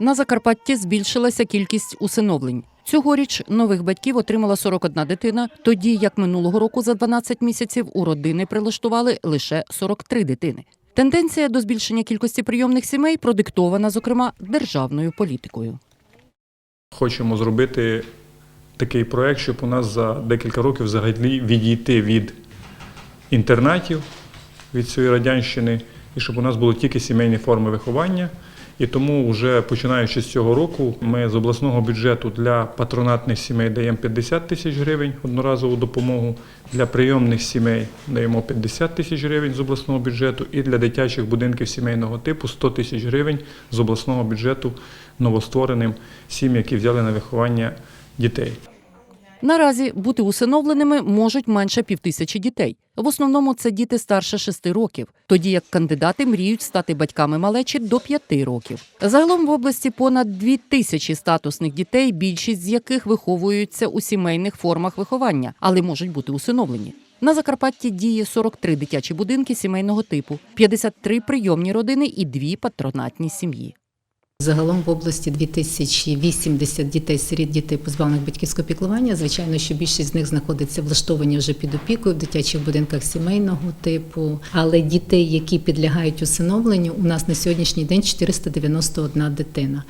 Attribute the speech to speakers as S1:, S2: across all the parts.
S1: На Закарпатті збільшилася кількість усиновлень. Цьогоріч нових батьків отримала 41 дитина, тоді як минулого року за 12 місяців у родини прилаштували лише 43 дитини. Тенденція до збільшення кількості прийомних сімей продиктована, зокрема, державною політикою.
S2: Хочемо зробити такий проект, щоб у нас за декілька років взагалі відійти від інтернатів, від цієї радянщини, і щоб у нас були тільки сімейні форми виховання. І тому, вже починаючи з цього року, ми з обласного бюджету для патронатних сімей даємо 50 тисяч гривень одноразову допомогу, для прийомних сімей даємо 50 тисяч гривень з обласного бюджету, і для дитячих будинків сімейного типу 100 тисяч гривень з обласного бюджету новоствореним сім'ям, які взяли на виховання дітей.
S1: Наразі бути усиновленими можуть менше півтисячі дітей. В основному це діти старше 6 років, тоді як кандидати мріють стати батьками малечі до 5 років. Загалом в області понад 2 тисячі статусних дітей, більшість з яких виховуються у сімейних формах виховання, але можуть бути усиновлені. На Закарпатті діє 43 дитячі будинки сімейного типу, 53 прийомні родини і 2 патронатні сім'ї.
S3: Загалом в області 2080 дітей, серед дітей позбавлених батьківського піклування. Звичайно, що більшість з них знаходиться влаштовані вже під опікою в дитячих будинках сімейного типу. Але дітей, які підлягають усиновленню, у нас на сьогоднішній день 491 дитина.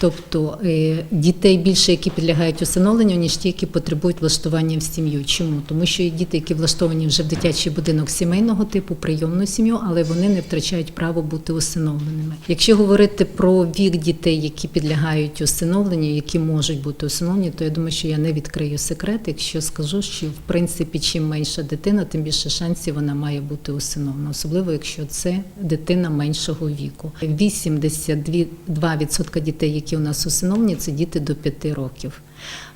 S3: Тобто е, дітей більше, які підлягають усиновленню, ніж ті, які потребують влаштування в сім'ю. Чому? Тому що є діти, які влаштовані вже в дитячий будинок сімейного типу, прийомну сім'ю, але вони не втрачають право бути усиновленими. Якщо говорити про вік дітей, які підлягають усиновленню, які можуть бути усиновлені, то я думаю, що я не відкрию секрет, якщо скажу, що в принципі чим менша дитина, тим більше шансів вона має бути усиновлена, особливо якщо це дитина меншого віку. 82% дітей, які у нас усиновлені, це діти до 5 років.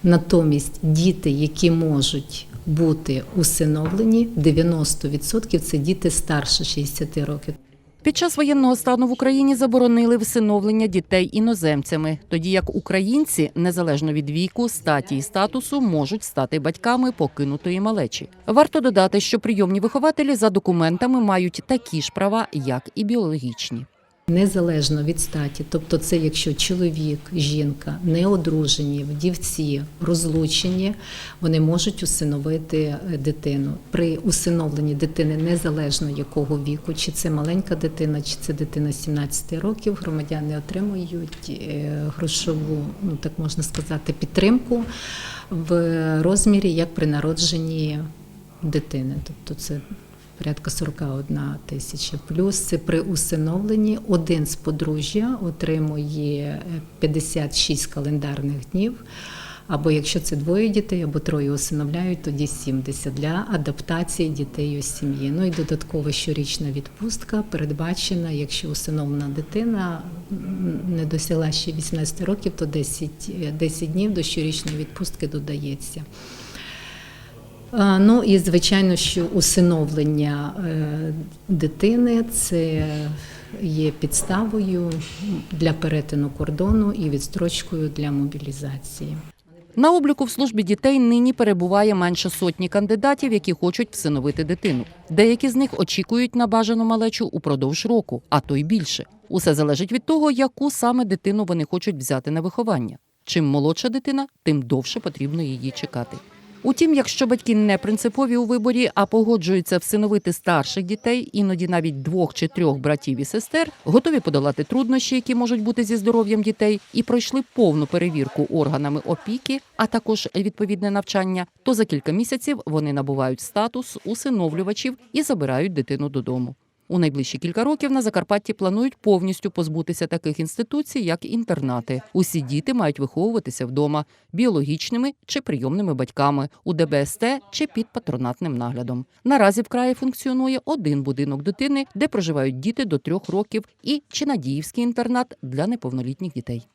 S3: Натомість діти, які можуть бути усиновлені, 90% це діти старше 60 років.
S1: Під час воєнного стану в Україні заборонили всиновлення дітей іноземцями, тоді як українці, незалежно від віку, статі і статусу, можуть стати батьками покинутої малечі. Варто додати, що прийомні вихователі за документами мають такі ж права, як і біологічні.
S3: Незалежно від статі, тобто це якщо чоловік, жінка не одружені, вдівці, розлучені, вони можуть усиновити е, дитину. При усиновленні дитини незалежно якого віку, чи це маленька дитина, чи це дитина 17 років, громадяни отримують е, грошову, ну так можна сказати, підтримку в розмірі як при народженні дитини. Тобто це порядка 41 тисяча. Плюс при усиновленні один з подружжя отримує е, 56 календарних днів. Або якщо це двоє дітей, або троє усиновляють, тоді 70 для адаптації дітей у сім'ї. Ну і додаткова щорічна відпустка передбачена, якщо усиновлена дитина не досягла ще 18 років, то 10, е, 10 днів до щорічної відпустки додається. Ну і звичайно, що усиновлення е, дитини це є підставою для перетину кордону і відстрочкою для мобілізації.
S1: На обліку в службі дітей нині перебуває менше сотні кандидатів, які хочуть всиновити дитину. Деякі з них очікують на бажану малечу упродовж року, а то й більше. Усе залежить від того, яку саме дитину вони хочуть взяти на виховання. Чим молодша дитина, тим довше потрібно її чекати. Утім, якщо батьки не принципові у виборі, а погоджуються всиновити старших дітей, іноді навіть двох чи трьох братів і сестер, готові подолати труднощі, які можуть бути зі здоров'ям дітей, і пройшли повну перевірку органами опіки, а також відповідне навчання, то за кілька місяців вони набувають статус усиновлювачів і забирають дитину додому. У найближчі кілька років на Закарпатті планують повністю позбутися таких інституцій, як інтернати. Усі діти мають виховуватися вдома біологічними чи прийомними батьками у ДБСТ чи під патронатним наглядом. Наразі в краї функціонує один будинок дитини, де проживають діти до трьох років, і Чинадіївський інтернат для неповнолітніх дітей.